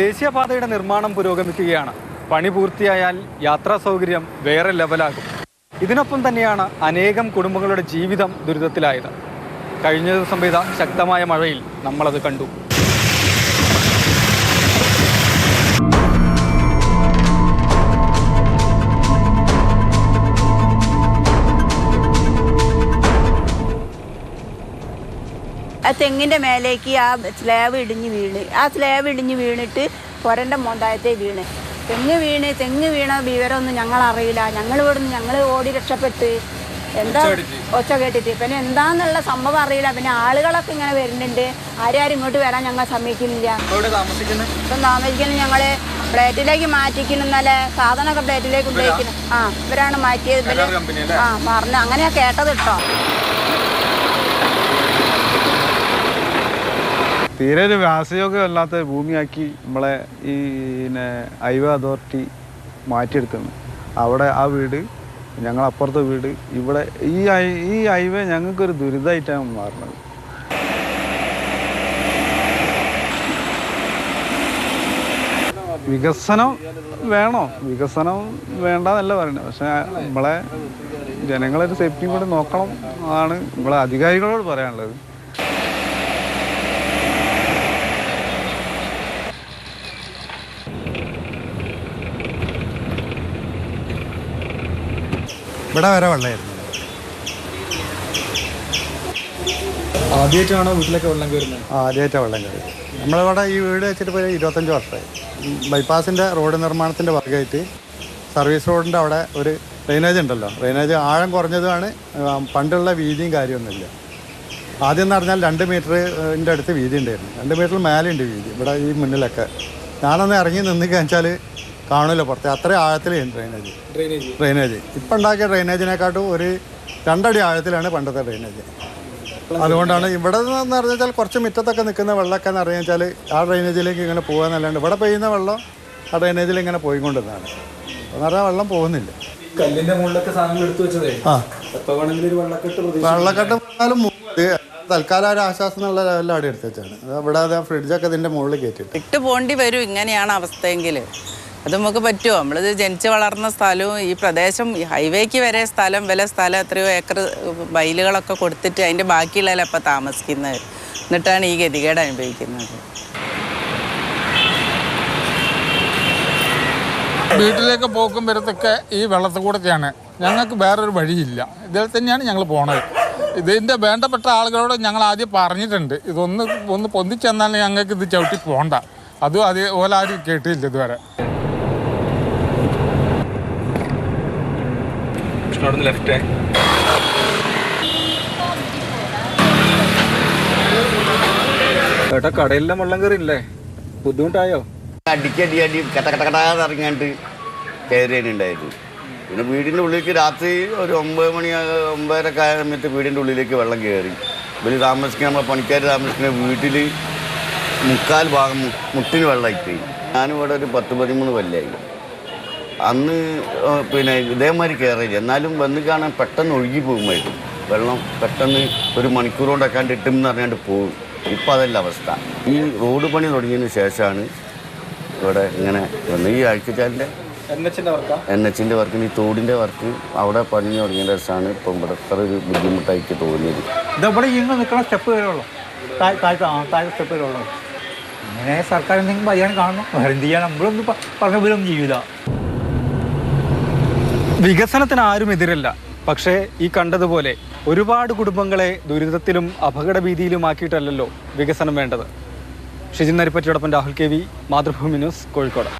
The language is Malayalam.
ദേശീയപാതയുടെ നിർമ്മാണം പുരോഗമിക്കുകയാണ്. പണി പൂർത്തിയായാൽ യാത്രാ സൗകര്യം വേറെ ലെവലാകും. ഇതിനൊപ്പം തന്നെയാണ് അനേകം കുടുംബങ്ങളുടെ ജീവിതം ദുരിതത്തിലായത്. കഴിഞ്ഞ ദിവസം പെയ്ത ശക്തമായ മഴയിൽ നമ്മളത് കണ്ടു. ആ തെങ്ങിന്റെ മേലേക്ക് ആ സ്ലാബ് ഇടിഞ്ഞ് വീണ്. ആ സ്ലാബ് ഇടിഞ്ഞ് വീണിട്ട് പുരന്റെ മോന്തായത്തെ വീണ്. തെങ്ങ് വീണ് തെങ്ങ് വീണ വിവരമൊന്നും ഞങ്ങൾ അറിയില്ല ഞങ്ങൾ ഇവിടുന്ന് ഞങ്ങൾ ഓടി രക്ഷപ്പെട്ട് എന്താ ഒച്ച കേട്ടിട്ട്. പിന്നെ എന്താന്നുള്ള സംഭവം അറിയില്ല. പിന്നെ ആളുകളൊക്കെ ഇങ്ങനെ വരുന്നുണ്ട്. ആരും ആരും ഇങ്ങോട്ട് വരാൻ ഞങ്ങൾ സമ്മതിക്കുന്നില്ല. ഇപ്പം താമസിക്കുന്നത് ഞങ്ങൾ പ്ലേറ്റിലേക്ക് നല്ല സാധനമൊക്കെ പ്ലേറ്റിലേക്ക് ഉപയോഗിക്കുന്നു. ആ ഇവരാണ് മാറ്റിയത്. ആ പറഞ്ഞു അങ്ങനെയാ കേട്ടത് കേട്ടോ. തീരെ ഒരു വ്യാസയോഗ്യമല്ലാത്ത ഭൂമിയാക്കി നമ്മളെ ഈ പിന്നെ ഹൈവേ അതോറിറ്റി മാറ്റിയെടുക്കുന്നു അവിടെ ആ വീട് ഞങ്ങൾ അപ്പുറത്തെ വീട് ഇവിടെ ഈ ഈ ഹൈവേ ഞങ്ങൾക്കൊരു ദുരിതമായിട്ടാണ് മാറുന്നത്. വികസനം വേണോ? വികസനം വേണ്ടെന്നല്ല പറയുന്നത്. പക്ഷെ നമ്മളെ ജനങ്ങളൊരു സേഫ്റ്റി കൂടി നോക്കണം ആണ് നമ്മളെ അധികാരികളോട് പറയാനുള്ളത്. ഇവിടെ വരെ വെള്ളമായിരുന്നു. ആദ്യമായിട്ടാണോ വീട്ടിലൊക്കെ വെള്ളം കയറുന്നത്? ആദ്യമായിട്ടാണ് വെള്ളം കയറി നമ്മളിവിടെ ഈ വീട് വെച്ചിട്ട് പോയി ഇരുപത്തഞ്ച് വർഷമായി. ബൈപ്പാസിന്റെ റോഡ് നിർമ്മാണത്തിന്റെ ഭാഗമായിട്ട് സർവീസ് റോഡിന്റെ അവിടെ ഒരു ഡ്രെയിനേജ് ഉണ്ടല്ലോ. ഡ്രെയിനേജ് ആഴം കുറഞ്ഞതുമാണ് പണ്ടുള്ള വീതിയും കാര്യമൊന്നുമില്ല. ആദ്യം എന്ന് പറഞ്ഞാൽ രണ്ട് മീറ്ററിന്റെ അടുത്ത് വീതി ഉണ്ടായിരുന്നു. രണ്ട് മീറ്ററിൽ മേലെയുണ്ട് വീതി ഇവിടെ ഈ മുന്നിലൊക്കെ. ഞാനൊന്ന് ഇറങ്ങി നിന്ന് വെച്ചാൽ കാണില്ല പുറത്ത്. അത്ര ആഴത്തിലാണ് ഡ്രെയിനേജ് ഡ്രെയിനേജ് ഡ്രെയിനേജ് ഇപ്പം ഉണ്ടാക്കിയ ഡ്രെയിനേജിനെക്കാട്ടും ഒരു രണ്ടടി ആഴത്തിലാണ് പണ്ടത്തെ ഡ്രെയിനേജ് അതുകൊണ്ടാണ് ഇവിടെ എന്ന് പറഞ്ഞാൽ കുറച്ച് മുറ്റത്തൊക്കെ നിൽക്കുന്ന വെള്ളമൊക്കെ എന്ന് പറഞ്ഞു വെച്ചാൽ ആ ഡ്രെയിനേജിലേക്ക് ഇങ്ങനെ പോകാന്നല്ലാണ്ട് ഇവിടെ പെയ്യുന്ന വെള്ളം ആ ഡ്രെയിനേജിൽ ഇങ്ങനെ പോയിക്കൊണ്ടിരുന്നതാണ്. എന്ന് പറഞ്ഞാൽ വെള്ളം പോകുന്നില്ല. കല്ലിന്റെ മുകളിലൊക്കെ സാധനങ്ങൾ എടുത്തു വെച്ചതേ? വെള്ളക്കെട്ട് വന്നാലും മുമ്പ് തൽക്കാലം ഒരു ആശ്വാസം എന്നുള്ള ലെവലിൽ അവിടെ എടുത്തു വെച്ചാണ്. ഇവിടെ ഫ്രിഡ്ജൊക്കെ ഇതിന്റെ മുകളിൽ കയറ്റി ഇട്ട് പോണ്ടി വരും ഇങ്ങനെയാണ് അവസ്ഥയെങ്കിൽ അത് നമുക്ക് പറ്റുമോ നമ്മളിത് ജനിച്ച് വളർന്ന സ്ഥലവും ഈ പ്രദേശം ഈ ഹൈവേക്ക് വരെ സ്ഥലം വില സ്ഥലം എത്രയോ ഏക്കർ ബൈലുകളൊക്കെ കൊടുത്തിട്ട് അതിന്റെ ബാക്കിയുള്ളതിൽ അപ്പം താമസിക്കുന്നത്. എന്നിട്ടാണ് ഈ ഗതികേട് അനുഭവിക്കുന്നത്. വീട്ടിലേക്ക് പോക്കും വരത്തൊക്കെ ഈ വെള്ളത്തിൽ കൂടെയാണ്. ഞങ്ങൾക്ക് വേറൊരു വഴിയില്ല. ഇതിൽ തന്നെയാണ് ഞങ്ങൾ പോണത്. ഇതിന്റെ വേണ്ടപ്പെട്ട ആളുകളോട് ഞങ്ങൾ ആദ്യം പറഞ്ഞിട്ടുണ്ട്. ഇതൊന്ന് ഒന്ന് പൊന്തിച്ചെന്നാൽ ഞങ്ങൾക്ക് ഇത് ചവിട്ടി പോകണ്ട അതും അതേപോലെ ആരും കേട്ടില്ല ഇതുവരെ. ലെഫ്റ്റ് ഏട്ടാ കടയിലെല്ലാം വെള്ളം കയറിയില്ലേ ബുദ്ധിമുട്ടായോ? അടിക്കടി അടി കട്ട കട്ട കട്ടാന്ന് കയറിയുണ്ടായിരുന്നു കയറിയാനുണ്ടായിരുന്നു പിന്നെ വീടിന്റെ ഉള്ളിലേക്ക് രാത്രി ഒരു ഒമ്പത് മണി ഒമ്പതരക്കെ ആയ സമയത്ത് വീടിന്റെ ഉള്ളിലേക്ക് വെള്ളം കയറി ഇവർ താമസിക്കുന്ന നമ്മളെ പണിക്കാർ താമസിക്കുന്ന വീട്ടിൽ മുക്കാൽ ഭാഗം മുട്ടിന് വെള്ളമായിപ്പോയി ഞാനിവിടെ ഒരു പത്ത് പതിമൂന്ന് കൊല്ലമായി അന്ന് പിന്നെ ഇതേമാതിരി കയറിയില്ല എന്നാലും വന്ന് കാണാൻ പെട്ടെന്ന് ഒഴുകി പോകുമായിരുന്നു. വെള്ളം പെട്ടെന്ന് ഒരു മണിക്കൂർ കൊണ്ടൊക്കെ ഇട്ടും എന്ന് പറഞ്ഞാണ്ട് പോകും. ഇപ്പം അതല്ല അവസ്ഥ. ഈ റോഡ് പണി തുടങ്ങിയതിന് ശേഷമാണ് ഇവിടെ ഇങ്ങനെ വന്ന്. ഈ ആഴ്ചച്ചാലിന്റെ എൻ എച്ചിന്റെ വർക്ക്? ഈ തോടിന്റെ വർക്ക് അവിടെ പണി തുടങ്ങിയ ശേഷമാണ് ഇപ്പം ഇവിടെ അത്ര ഒരു ബുദ്ധിമുട്ടായിട്ട് തോന്നിയത്. ഇതവിടെ ഇങ്ങനെ നിൽക്കുന്ന സ്റ്റെപ്പ് വരെ ഉള്ളു താഴെ താഴെ സ്റ്റെപ്പ് വരെ അങ്ങനെ ഇങ്ങനെ സർക്കാർ എന്തെങ്കിലും പറയാൻ കാണണം വേറെ എന്ത് ചെയ്യാൻ നമ്മളൊന്നും പറഞ്ഞ പോലും ചെയ്യൂല. വികസനത്തിന് ആരും എതിരല്ല. പക്ഷേ ഈ കണ്ടതുപോലെ ഒരുപാട് കുടുംബങ്ങളെ ദുരിതത്തിലും അപകട ഭീതിയിലുമാക്കിയിട്ടല്ലല്ലോ വികസനം വേണ്ടത്. Shijin നരിപ്പറ്റിയോടൊപ്പം Rahul K V Mathrubhumi news Kozhikode.